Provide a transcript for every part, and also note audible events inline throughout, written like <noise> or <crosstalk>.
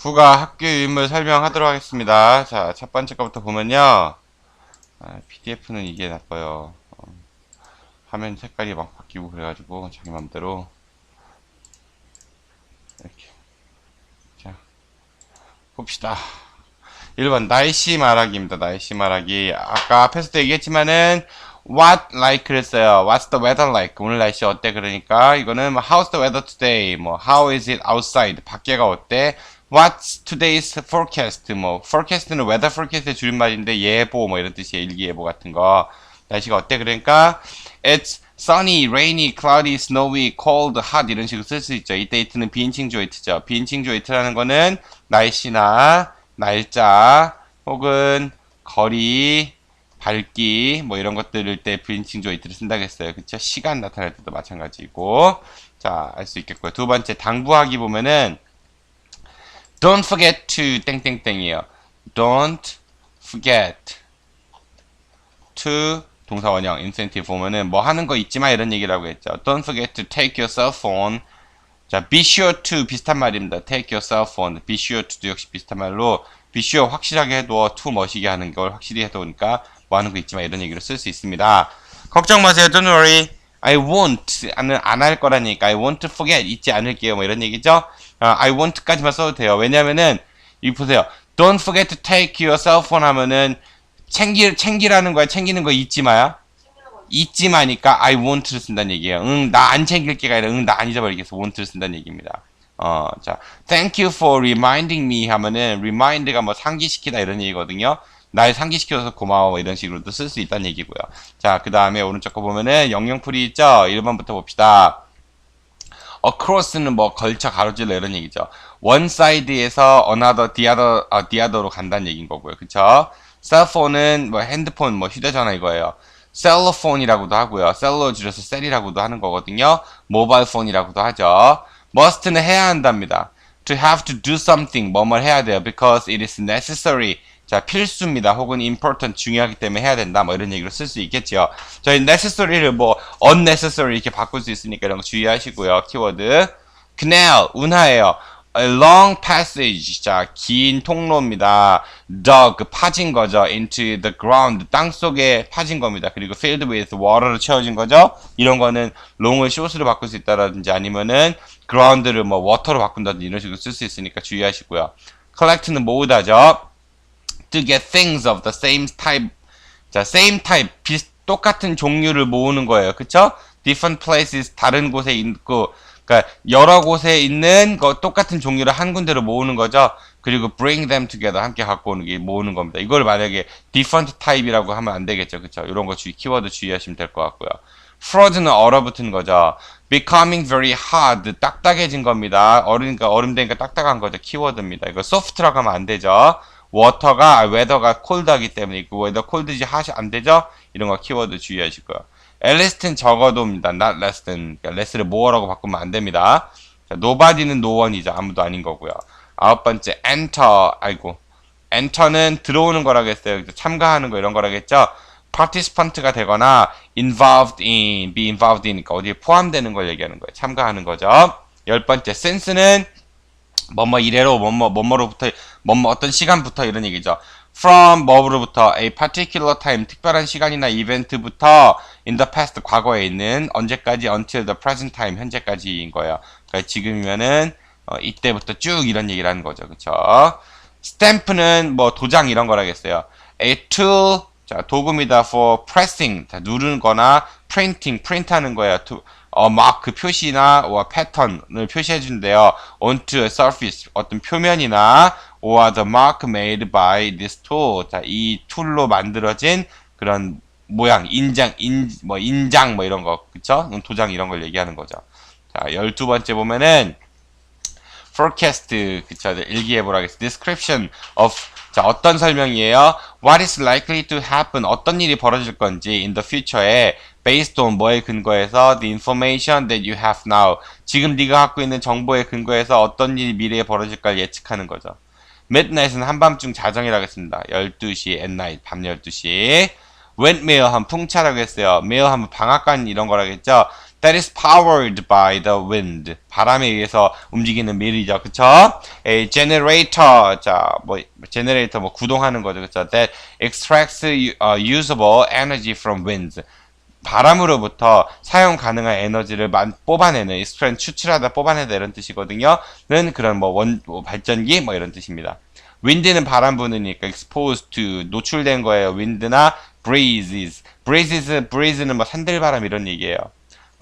국가 학교 유인물 설명하도록 하겠습니다. 자, 첫 번째 거부터 보면요. 아, PDF는 이게 나빠요. 어, 화면 색깔이 막 바뀌고 그래가지고 자기 맘대로 이렇게 자 봅시다. 1번 날씨 말하기입니다. 날씨 말하기. 아까 앞에서도 얘기했지만은 what like 그랬어요. What's the weather like? 오늘 날씨 어때? 그러니까 이거는 뭐 how's the weather today? 뭐 how is it outside? 밖에가 어때? What's today's forecast? 뭐 forecast는 weather forecast의 줄임말인데 예보 뭐 이런 뜻이에요. 일기예보 같은 거. 날씨가 어때? 그러니까 it's sunny, rainy, cloudy, snowy, cold, hot 이런 식으로 쓸 수 있죠. 이 데이트는 비인칭 조이트죠. 비인칭 조이트라는 거는 날씨나 날짜 혹은 거리, 밝기 뭐 이런 것들을 때 비인칭 조이트를 쓴다고 했어요. 그쵸? 시간 나타낼 때도 마찬가지고 자, 알 수 있겠고요. 두 번째 당부하기 보면은 don't forget to 땡땡땡이에요. don't forget to 동사 원형 incentive 보면은 뭐 하는 거 잊지 마 이런 얘기라고 했죠. Don't forget to take your cell phone. 자, be sure to 비슷한 말입니다. Take your cell phone. Be sure to도 역시 비슷한 말로 be sure 확실하게 해둬. to 멋이게 하는 걸 확실히 해두니까 뭐 하는 거 잊지 마 이런 얘기를 쓸수 있습니다. 걱정 마세요. Don't worry. I won't. 안 할 거라니까. I won't forget. 잊지 않을게요. 뭐 이런 얘기죠. 어, I won't까지만 써도 돼요. 왜냐면은 이 보세요. Don't forget to take your cell phone 하면은 챙기 챙기라는 거야. 챙기는 거 잊지 마야. 잊지 마니까 I won't를 쓴다는 얘기예요. 응, 나 안 챙길게가 아니라 응, 나 안 잊어버리겠어. won't를 쓴다는 얘기입니다. 어, 자, thank you for reminding me 하면은 remind가 뭐 상기시키다 이런 얘기거든요. 날 상기시켜줘서 고마워 뭐 이런 식으로도 쓸 수 있다는 얘기고요. 자, 그 다음에 오른쪽 거 보면은 영영풀이 있죠? 1번부터 봅시다. across는 뭐 걸쳐 가로질러 이런 얘기죠. one side에서 another, the other, 아, the other로 간다는 얘기인 거고요. 그쵸? 셀폰은 뭐 핸드폰, 뭐 휴대전화 이거예요. 셀러폰이라고도 하고요. 셀러 줄여서 셀이라고도 하는 거거든요. 모바일 폰이라고도 하죠. must는 해야 한답니다. to have to do something, 뭐뭘 해야 돼요. because it is necessary. 자, 필수입니다. 혹은 important, 중요하기 때문에 해야 된다. 뭐 이런 얘기로 쓸 수 있겠죠. 저희 necessary를 뭐 unnecessary 이렇게 바꿀 수 있으니까 이런 거 주의하시고요. 키워드. canal, 운하예요. A long passage. 자, 긴 통로입니다. dug, 파진 거죠. into the ground. 땅 속에 파진 겁니다. 그리고 filled with water로 채워진 거죠. 이런 거는 long을 short로 바꿀 수 있다라든지 아니면은 ground를 뭐 water로 바꾼다든지 이런 식으로 쓸 수 있으니까 주의하시고요. collect는 모으다죠. To get things of the same type. 자, same type. 비슷, 똑같은 종류를 모으는 거예요. 그쵸? different places. 다른 곳에 있고, 그러니까 여러 곳에 있는 거 똑같은 종류를 한 군데로 모으는 거죠. 그리고 bring them together 함께 갖고 오는 게 모으는 겁니다. 이걸 만약에 different type이라고 하면 안 되겠죠. 그쵸? 이런 거 주의, 키워드 주의하시면 될 것 같고요. fraud는 얼어붙은 거죠. becoming very hard. 딱딱해진 겁니다. 얼으니까 얼음 되니까 딱딱한 거죠. 키워드입니다. 이거 soft라고 하면 안 되죠. 워터가 웨더가 콜드하기 때문에 있고 웨더 콜드지 하시 안 되죠? 이런 거 키워드 주의하시고요. 엘레스ትን 적어도입니다. not less than. 그러니까 less를 more라고 바꾸면 안 됩니다. 자, nobody는 no one이죠. 아무도 아닌 거고요. 아홉 번째 enter. 아이고. enter는 들어오는 거라고 했어요. 참가하는 거 이런 거라겠죠? participant가 되거나 involved in, be involved in니까 어디에 포함되는 걸 얘기하는 거예요. 참가하는 거죠. 열 번째 since는 뭐뭐 이래로 뭐뭐 뭐뭐로부터 뭐뭐 어떤 시간부터 이런 얘기죠. from 뭐로부터 a particular time 특별한 시간이나 이벤트부터 in the past 과거에 있는 언제까지 until the present time 현재까지인 거예요. 그러니까 지금이면은 어, 이때부터 쭉 이런 얘기를 하는 거죠. 그쵸? 스탬프는 뭐 도장 이런 거라겠어요. a tool 자 도구입니다 for pressing 자 누르는 거나 printing 프린트하는 거예요. to, 어, 마크 표시나 or 패턴을 표시해 준대요. onto a surface 어떤 표면이나 or the mark made by this tool. 자, 이 툴로 만들어진 그런 모양, 인장, 인, 뭐, 인장, 뭐, 이런 거, 그쵸? 도장 이런 걸 얘기하는 거죠. 자, 열두 번째 보면은, forecast, 그쵸? 일기예보라겠어. description of, 자, 어떤 설명이에요? what is likely to happen? 어떤 일이 벌어질 건지, in the future에, based on 뭐에 근거해서 the information that you have now. 지금 네가 갖고 있는 정보에 근거해서 어떤 일이 미래에 벌어질까 예측하는 거죠. midnight은 한밤중 자정이라고 했습니다. 12시, at night, 밤 12시. went mail 하면 풍차라고 했어요. mail 하면 방앗간 이런 거라겠죠. That is powered by the wind. 바람에 의해서 움직이는 밀이죠. 그쵸? A generator. 자, 뭐, generator 뭐 구동하는 거죠. 그쵸? That extracts uh, usable energy from winds. 바람으로부터 사용 가능한 에너지를 만, 뽑아내는 extract 추출하다 뽑아내다 이런 뜻이거든요. 는 그런 뭐 원, 뭐 발전기 뭐 이런 뜻입니다. wind는 바람 부느니까 exposed to 노출된 거예요. wind나 breezes. breezes, breeze는 뭐 산들바람 이런 얘기예요.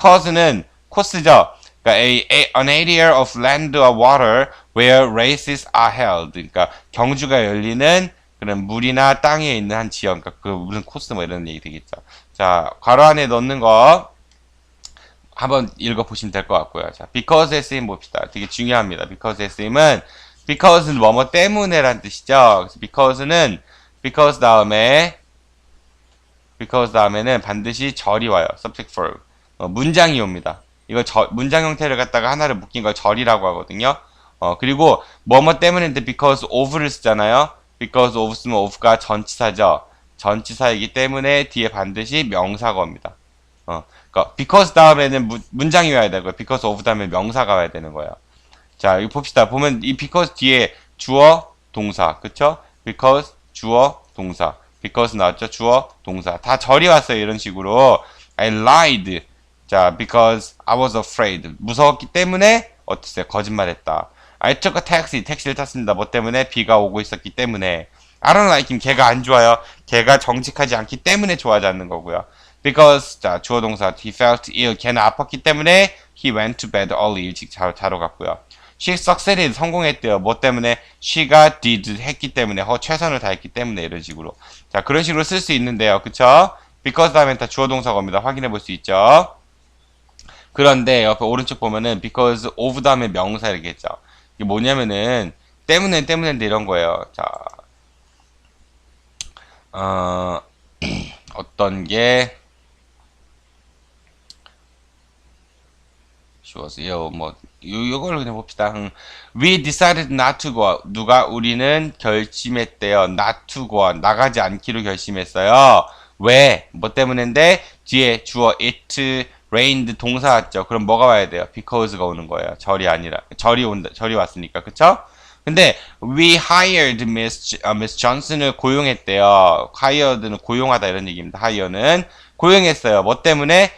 Cause는 코스죠. 그러니까 a, a, an area of land or water where races are held. 그러니까 경주가 열리는 그런 물이나 땅에 있는 한 지역. 그러니까 그 무슨 코스 뭐 이런 얘기 되겠죠. 자, 괄호 안에 넣는 거 한번 읽어보시면 될 것 같고요. 자, because SEM 봅시다. 되게 중요합니다. because SEM은 because는 뭐뭐 때문에란 뜻이죠. 그래서 because는 because 다음에 because 다음에는 반드시 절이 와요. subject verb. 어, 문장이 옵니다. 이거 저, 문장 형태를 갖다가 하나를 묶인 걸 절이라고 하거든요. 어, 그리고 뭐뭐 때문인데 because of를 쓰잖아요. because of 쓰면 of가 전치사죠. 전치사이기 때문에 뒤에 반드시 명사가 옵니다. 어, 그러니까 because 다음에는 무, 문장이 와야 되고요. because of 다음에 명사가 와야 되는 거예요. 자, 이거 봅시다. 보면 이 because 뒤에 주어, 동사, 그쵸? because, 주어, 동사. because 나왔죠? 주어, 동사. 다 절이 왔어요. 이런 식으로. I lied. 자, because I was afraid. 무서웠기 때문에 어땠어요? 거짓말했다. I took a taxi. 택시를 탔습니다. 뭐 때문에? 비가 오고 있었기 때문에. I don't like him. 걔가 안 좋아요. 걔가 정직하지 않기 때문에 좋아하지 않는 거고요. Because 자 주어 동사 he felt ill. 걔는 아팠기 때문에 he went to bed early. 일찍 자, 자러 갔고요. She succeeded. 성공했대요. 뭐 때문에? She가 did 했기 때문에 허 최선을 다했기 때문에 이런 식으로. 자 그런 식으로 쓸 수 있는데요. 그쵸? Because 다음엔 다 주어 동사가 옵니다. 확인해 볼 수 있죠. 그런데 옆에 오른쪽 보면은 because of 다음에 명사 이렇게 했죠. 이게 뭐냐면은 때문에 때문에인데 이런 거예요. 자, 어, <clears throat> 어떤 게 쉬웠어요. 뭐 요, 요걸 그냥 봅시다. 음, We decided not to go. 누가 우리는 결심했대요. not to go. 나가지 않기로 결심했어요. 왜? 뭐 때문인데 뒤에 주어 it rained 동사 왔죠. 그럼 뭐가 와야 돼요? because가 오는 거예요. 절이 아니라 절이 온다. 절이 왔으니까. 그쵸? 근데 we hired Miss, 어, Miss Johnson을 고용했대요. hired는 고용하다 이런 얘기입니다. hire는 고용했어요. 뭐 때문에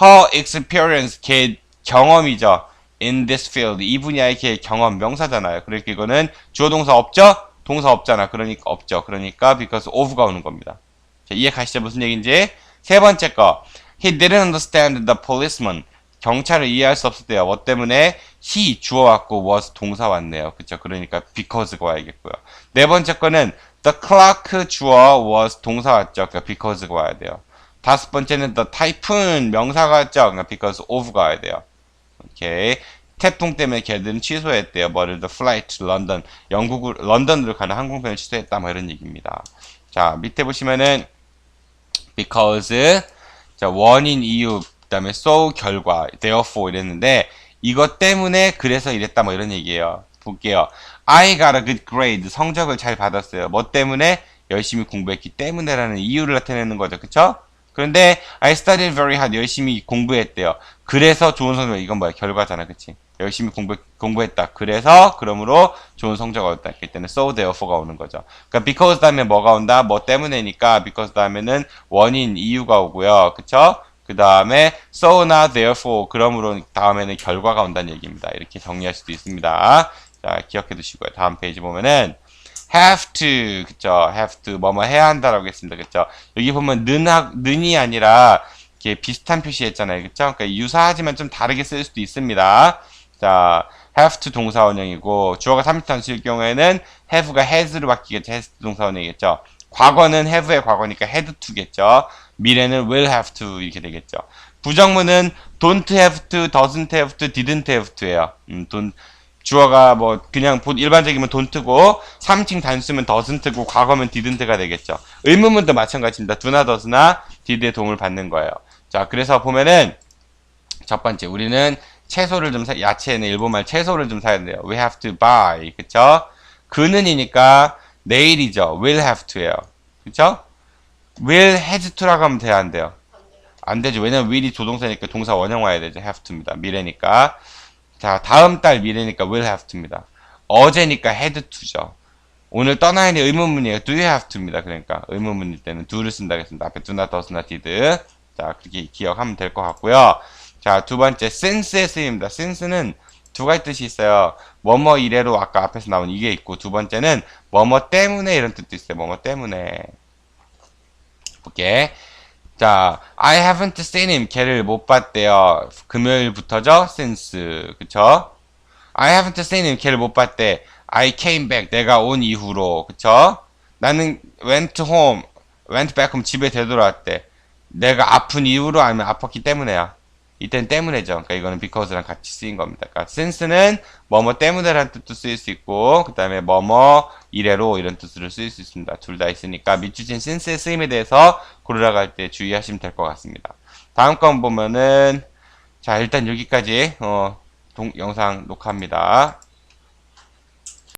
her experience 걔 경험이죠. in this field 이 분야의 걔 경험 명사잖아요. 그러니까 이거는 주어 동사 없죠? 동사 없잖아. 그러니까 없죠. 그러니까 because of가 오는 겁니다. 자, 이해 가시죠? 무슨 얘기인지? 세 번째 거. He didn't understand the policeman. 경찰을 이해할 수 없었대요. 뭐 때문에 he 주어 왔고 was 동사 왔네요. 그쵸? 그러니까 because가 와야겠고요. 네 번째 거는 the clock 주어 was 동사 왔죠. 그러니까 because가 와야 돼요. 다섯 번째는 the typhoon 명사가 왔죠. 그러니까 because of가 와야 돼요. 오케이. 태풍 때문에 걔들은 취소했대요. 뭐를 the flight to London. 영국을 런던으로 가는 항공편을 취소했다. 뭐 이런 얘기입니다. 자, 밑에 보시면은 because 자, 원인 이유 그 다음에 so 결과 therefore 이랬는데 이것 때문에 그래서 이랬다 뭐 이런 얘기예요. 볼게요. I got a good grade. 성적을 잘 받았어요. 뭐 때문에 열심히 공부했기 때문에라는 이유를 나타내는 거죠. 그쵸? 그런데 I studied very hard. 열심히 공부했대요. 그래서 좋은 성적 이건 뭐야? 결과잖아. 그치? 열심히 공부, 공부했다. 그래서 그러므로 좋은 성적을 얻었다. 했기 때문에 so therefore가 오는 거죠. 그러니까 because 다음에 뭐가 온다? 뭐 때문에니까 because 다음에는 원인, 이유가 오고요. 그쵸? 그 다음에 so나 therefore 그러므로 다음에는 결과가 온다는 얘기입니다. 이렇게 정리할 수도 있습니다. 자, 기억해 두시고요. 다음 페이지 보면은 have to 그쵸 have to 뭐뭐 해야 한다라고 했습니다. 그쵸 여기 보면 는하 는이 아니라 이렇게 비슷한 표시했잖아요. 그쵸 그러니까 유사하지만 좀 다르게 쓸 수도 있습니다. 자 have to 동사 원형이고 주어가 3단수일 경우에는 have가 has로 바뀌겠죠. has 동사 원형이겠죠. 과거는 have의 과거니까 had to겠죠. 미래는 will have to 이렇게 되겠죠. 부정문은 don't have to, doesn't have to, didn't have to예요. 음, don't, 주어가 뭐 그냥 일반적이면 don't고 3층 단수면 doesn't고 과거면 didn't가 되겠죠. 의문문도 마찬가지입니다. do나 does나 did의 도움을 받는 거예요. 자, 그래서 보면은 첫 번째 우리는 채소를 좀 사, 야채는 일본말 채소를 좀 사야 돼요. We have to buy. 그쵸? 그는이니까 내일이죠. will have to예요. 그쵸? will has to라고 하면 돼야 안 돼요? 안 되죠. 왜냐면 will이 조동사니까 동사 원형 와야 되죠. have to입니다. 미래니까. 자, 다음 달 미래니까 will have to입니다. 어제니까 had to죠. 오늘 떠나야 할 의문문이에요. do you have to입니다. 그러니까 의문문일 때는 do를 쓴다 했습니다. 앞에 do나 does나 did. 자, 그렇게 기억하면 될 것 같고요. 자, 두 번째 since의 쓰임입니다. since는 두 가지 뜻이 있어요. 뭐뭐 이래로 아까 앞에서 나온 이게 있고 두 번째는 뭐뭐 때문에 이런 뜻도 있어요. 뭐뭐 때문에. 볼게. 자, I haven't seen him. 걔를 못 봤대요. 금요일부터죠? since. 그쵸? I haven't seen him. 걔를 못 봤대. I came back. 내가 온 이후로. 그쵸? 나는 went home. went back home. 집에 되돌아왔대. 내가 아픈 이후로 아니면 아팠기 때문에야. 이땐 때문에죠. 그러니까 이거는 because랑 같이 쓰인 겁니다. 그러니까 since는 뭐뭐 때문에라는 뜻도 쓰일 수 있고, 그 다음에 뭐뭐 이래로 이런 뜻으로 쓰일 수 있습니다. 둘 다 있으니까 밑줄진 since의 쓰임에 대해서 고르라갈 때 주의하시면 될 것 같습니다. 다음 건 보면은 자 일단 여기까지 어, 동, 영상 녹화합니다.